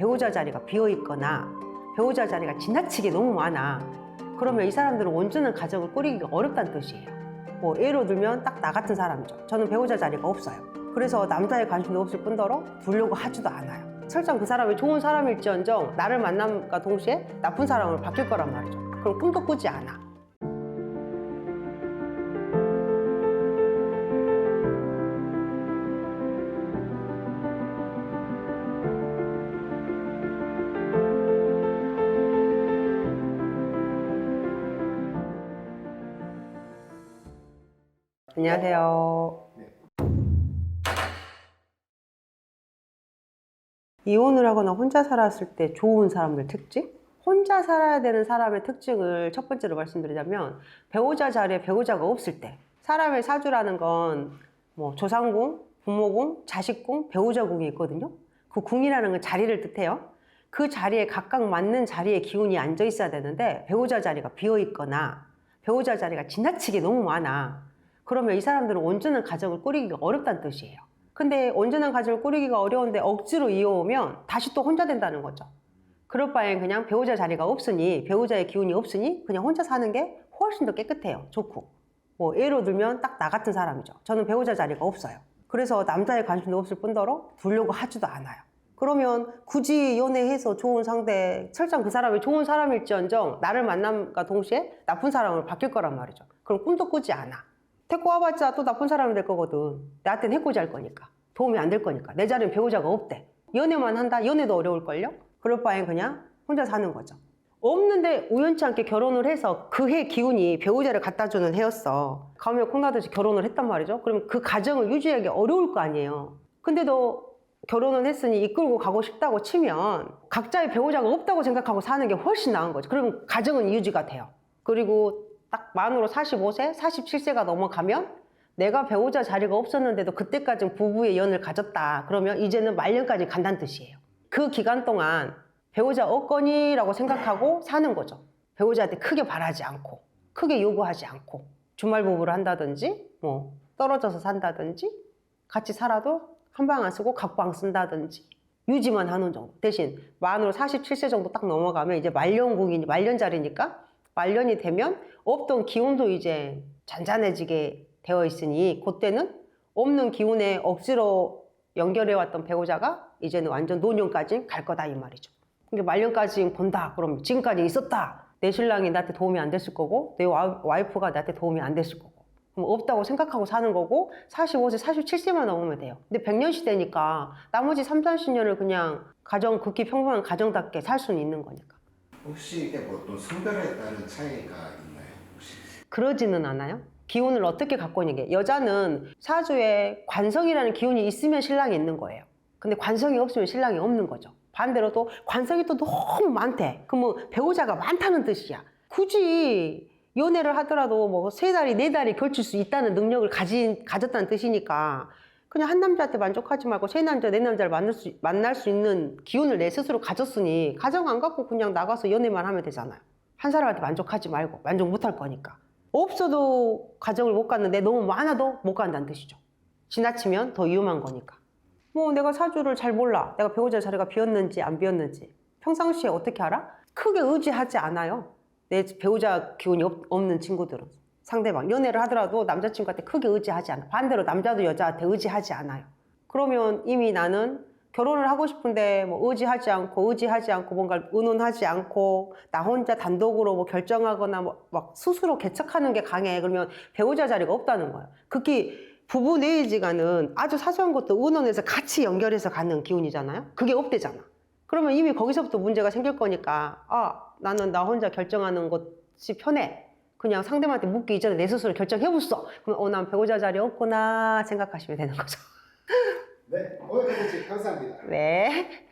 배우자 자리가 비어 있거나 배우자 자리가 지나치게 너무 많아. 그러면 이 사람들은 온전한 가정을 꾸리기가 어렵다는 뜻이에요. 뭐 예로 들면 딱 나 같은 사람이죠. 저는 배우자 자리가 없어요. 그래서 남자의 관심도 없을 뿐더러 두려고 하지도 않아요. 설령 그 사람이 좋은 사람일지언정 나를 만남과 동시에 나쁜 사람으로 바뀔 거란 말이죠. 그럼 꿈도 꾸지 않아. 안녕하세요. 이혼을 하거나 혼자 살았을 때 좋은 사람들 특징? 혼자 살아야 되는 사람의 특징을 첫 번째로 말씀드리자면 배우자 자리에 배우자가 없을 때 사람의 사주라는 건 뭐 조상궁, 부모궁, 자식궁, 배우자궁이 있거든요. 그 궁이라는 건 자리를 뜻해요. 그 자리에 각각 맞는 자리에 기운이 앉아 있어야 되는데 배우자 자리가 비어 있거나 배우자 자리가 지나치게 너무 많아. 그러면 이 사람들은 온전한 가정을 꾸리기가 어렵다는 뜻이에요. 근데 온전한 가정을 꾸리기가 어려운데 억지로 이어오면 다시 또 혼자 된다는 거죠. 그럴 바엔 그냥 배우자 자리가 없으니 배우자의 기운이 없으니 그냥 혼자 사는 게 훨씬 더 깨끗해요. 좋고. 뭐 예로 들면 딱 나 같은 사람이죠. 저는 배우자 자리가 없어요. 그래서 남자의 관심도 없을 뿐더러 두려고 하지도 않아요. 그러면 굳이 연애해서 좋은 상대, 설령 그 사람이 좋은 사람일지언정 나를 만남과 동시에 나쁜 사람으로 바뀔 거란 말이죠. 그럼 꿈도 꾸지 않아. 데리고 와봤자 또 나쁜 사람이 될 거거든. 나한테는 해코지 할 거니까. 도움이 안 될 거니까. 내 자리는 배우자가 없대. 연애만 한다? 연애도 어려울걸요? 그럴 바엔 그냥 혼자 사는 거죠. 없는데 우연치 않게 결혼을 해서 그 해 기운이 배우자를 갖다 주는 해였어. 가면 콩나듯이 결혼을 했단 말이죠. 그러면 그 가정을 유지하기 어려울 거 아니에요. 근데도 결혼을 했으니 이끌고 가고 싶다고 치면 각자의 배우자가 없다고 생각하고 사는 게 훨씬 나은 거죠. 그러면 가정은 유지가 돼요. 그리고 딱 만으로 45세, 47세가 넘어가면 내가 배우자 자리가 없었는데도 그때까지는 부부의 연을 가졌다. 그러면 이제는 말년까지 간다는 뜻이에요. 그 기간 동안 배우자 없거니라고 생각하고 사는 거죠. 배우자한테 크게 바라지 않고, 크게 요구하지 않고, 주말 부부를 한다든지, 뭐, 떨어져서 산다든지, 같이 살아도 한 방 안 쓰고 각방 쓴다든지, 유지만 하는 정도. 대신 만으로 47세 정도 딱 넘어가면 이제 말년궁이니, 말년자리니까, 말년이 되면 없던 기운도 이제 잔잔해지게 되어 있으니, 그때는 없는 기운에 억지로 연결해왔던 배우자가 이제는 완전 노년까지 갈 거다 이 말이죠. 그러니까 말년까지 본다. 그럼 지금까지 있었다. 내 신랑이 나한테 도움이 안 됐을 거고 내 와- 와이프가 나한테 도움이 안 됐을 거고 그럼 없다고 생각하고 사는 거고 45세, 47세만 넘으면 돼요. 근데 100년 시대니까 나머지 3, 40년을 그냥 가정 극히 평범한 가정답게 살 수는 있는 거니까. 혹시 이게 뭐 또 성별에 따른 차이가 있나요? 혹시? 그러지는 않아요. 기운을 어떻게 갖고 있는 게 여자는 사주에 관성이라는 기운이 있으면 신랑이 있는 거예요. 근데 관성이 없으면 신랑이 없는 거죠. 반대로 또 관성이 또 너무 많대. 그러면 배우자가 많다는 뜻이야. 굳이 연애를 하더라도 뭐 세 달이 네 달이 걸칠 수 있다는 능력을 가진 가졌다는 뜻이니까 그냥 한 남자한테 만족하지 말고 세 남자 네 남자를 만날 수 만날 수 있는 기운을 내 스스로 가졌으니 가정 안 갖고 그냥 나가서 연애만 하면 되잖아요. 한 사람한테 만족하지 말고 만족 못 할 거니까. 없어도 가정을 못 갔는데 너무 많아도 못 간다는 뜻이죠. 지나치면 더 위험한 거니까. 뭐 내가 사주를 잘 몰라. 내가 배우자 자리가 비었는지 안 비었는지. 평상시에 어떻게 알아? 크게 의지하지 않아요. 내 배우자 기운이 없, 없는 친구들은. 상대방. 연애를 하더라도 남자친구한테 크게 의지하지 않아. 반대로 남자도 여자한테 의지하지 않아요. 그러면 이미 나는 결혼을 하고 싶은데 뭐 의지하지 않고 의지하지 않고 뭔가 의논하지 않고 나 혼자 단독으로 뭐 결정하거나 뭐 막 스스로 개척하는 게 강해. 그러면 배우자 자리가 없다는 거예요. 극히 부부 내의지간은 아주 사소한 것도 의논해서 같이 연결해서 가는 기운이잖아요. 그게 없대잖아. 그러면 이미 거기서부터 문제가 생길 거니까 아 나는 나 혼자 결정하는 것이 편해. 그냥 상대방한테 묻기 이전에 내 스스로 결정해봤어. 그럼 어 난 배우자 자리 없구나 생각하시면 되는 거죠. 네, 오늘 컨텐츠 감사합니다. 네.